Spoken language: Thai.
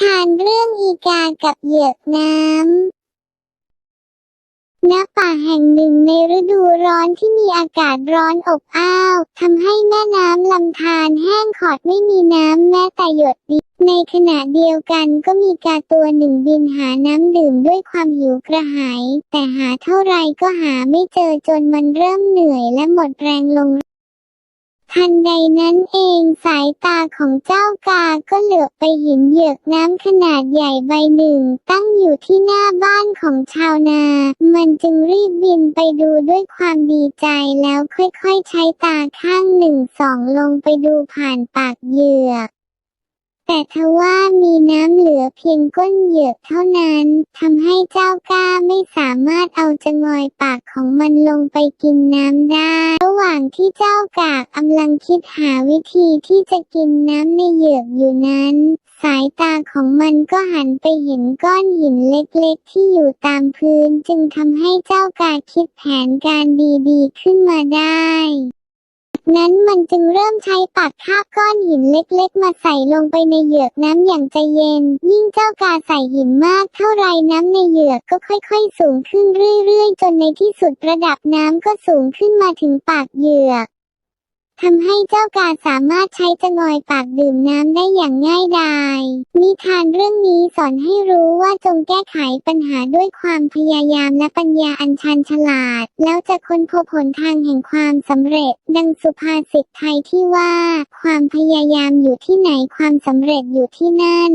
ทานเรื่องอีกากับเหยือกน้ำณป่าแห่งหนึ่งในฤดูร้อนที่มีอากาศร้อนอบอ้าวทำให้แม่น้ำลำธารแห้งขอดไม่มีน้ำแม้แต่หยดเดียวในขณะเดียวกันก็มีกาตัวหนึ่งบินหาน้ำดื่มด้วยความหิวกระหาย แต่หาเท่าไรก็หาไม่เจอจนมันเริ่มเหนื่อยและหมดแรงลง ทันใดนั้นเองสายตาของเจ้ากาก็เหลือบไปเห็นเหยือกน้ำขนาดใหญ่ใบหนึ่ง ตั้งอยู่ที่หน้าบ้านของชาวนา มันจึงรีบบินไปดูด้วยความดีใจแล้วค่อยๆ ใช้ตาข้างหนึ่งส่องลงไปดูผ่านปากเหยือก แต่ทว่ามีน้ำเหลือเพียงก้นเหยือกเท่านั้นทำให้เจ้าก้าไม่สามารถเอาจะงอยปากของมันลงไปกินน้ำได้ ระหว่างที่เจ้ากากกำลังคิดหาวิธีที่จะกินน้ำในเหยือกอยู่นั้น สายตาของมันก็หันไปเห็นก้อนหินเล็กๆ ที่อยู่ตามพื้น จึงทำให้เจ้ากาคิดแผนการดีๆขึ้นมาได้ นั้นมันจึงเริ่มใช้ปากคาบก้อนหินเล็กๆ มาใส่ลงไปในเหยือกน้ำอย่างใจเย็น ยิ่งเจ้ากาใส่หินมากเท่าไรน้ำในเหยือกก็ค่อยๆ สูงขึ้นเรื่อยๆ จนในที่สุดระดับน้ำก็สูงขึ้นมาถึงปากเหยือก ทำให้เจ้ากาสามารถใช้จะงอยปากดื่มน้ำได้อย่างง่ายดายนิทานเรื่องนี้สอนให้รู้ว่าจงแก้ไขปัญหาด้วยความพยายามและปัญญาอันชันฉลาด แล้วจะค้นพบหนทางแห่งความสำเร็จ ดังสุภาษิตไทยที่ว่า ความพยายามอยู่ที่ไหนความสำเร็จอยู่ที่นั่น